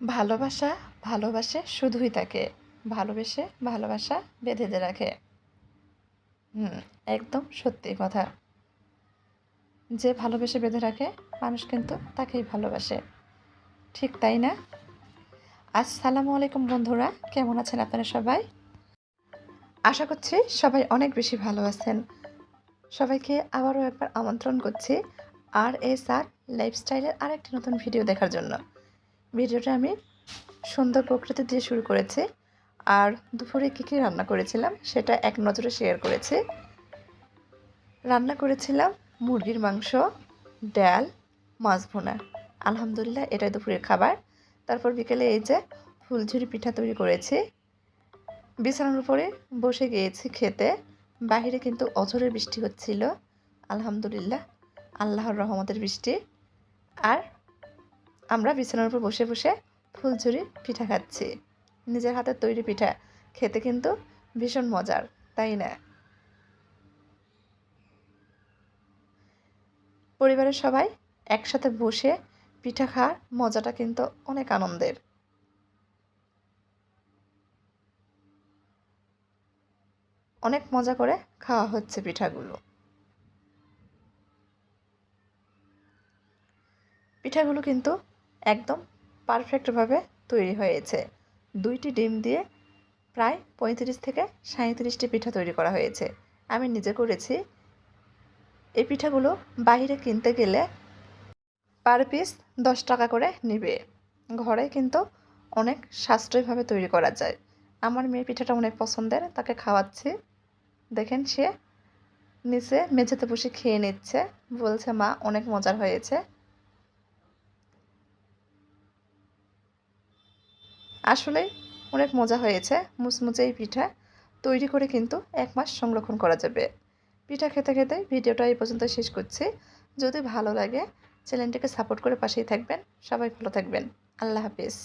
ভালোবাসা ভালোবাসে শুধুই তাকে। ভালোবেসে ভালোবাসা বেঁধে যে রাখে। হুম, একদম সত্যি কথা। যে ভালোবেসে বেঁধে রাখে, মানুষ কিন্তু তাকেই ভালোবাসে। ঠিক তাই না? আসসালামু আলাইকুম বন্ধুরা, কেমন আছেন আপনারা সবাই? আশা করছি সবাই অনেক বেশি ভালো আছেন। সবাইকে আবারও একবার আমন্ত্রণ করছি আর এস আর লাইফস্টাইলের আরেকটি নতুন ভিডিও দেখার জন্য। ভিডিওটা আমি সুন্দর প্রকৃতি দিয়ে শুরু করেছি। আর দুপুরে কী কী রান্না করেছিলাম, সেটা এক নজরে শেয়ার করেছি। রান্না করেছিলাম মুরগির মাংস, ডাল, মাছ ভুনা। আলহামদুলিল্লাহ, এটাই দুপুরের খাবার। তারপর বিকেলে এই যে ফুলঝুরি পিঠা তৈরি করেছি। বিছানার উপরে বসে গিয়েছি খেতে। বাহিরে কিন্তু অঝরে বৃষ্টি হচ্ছিল। আলহামদুলিল্লাহ, আল্লাহর রহমতের বৃষ্টি। আর আমরা বিছানার উপর বসে বসে ফুলঝুরি পিঠা খাচ্ছি। নিজের হাতের তৈরি পিঠা। খেতে কিন্তু ভীষণ মজার, তাই না? পরিবারের সবাই একসাথে বসে পিঠা খাওয়ার মজাটা কিন্তু অনেক আনন্দের। অনেক মজা করে খাওয়া হচ্ছে পিঠাগুলো। পিঠাগুলো কিন্তু একদম পারফেক্টভাবে তৈরি হয়েছে। দুইটি ডিম দিয়ে প্রায় পঁয়ত্রিশ থেকে সাঁত্রিশটি পিঠা তৈরি করা হয়েছে। আমি নিজে করেছি। এই পিঠাগুলো বাইরে কিনতে গেলে পার পিস দশ টাকা করে নেবে। ঘরে কিন্তু অনেক সাশ্রয়ীভাবে তৈরি করা যায়। আমার মেয়ে পিঠাটা অনেক পছন্দের, তাকে খাওয়াচ্ছি। দেখেন সে নিচে মেঝেতে বসে খেয়ে নিচ্ছে। বলছে, মা, অনেক মজার হয়েছে। আসলেই অনেক মজা হয়েছে, মুচমুচে এই পিঠা। তৈরি করে কিন্তু এক মাস সংরক্ষণ করা যাবে। পিঠা খেতে খেতে ভিডিওটা এই পর্যন্ত শেষ করছি। যদি ভালো লাগে, চ্যানেলটিকে সাপোর্ট করে পাশেই থাকবেন। সবাই ভালো থাকবেন। আল্লাহ হাফিজ।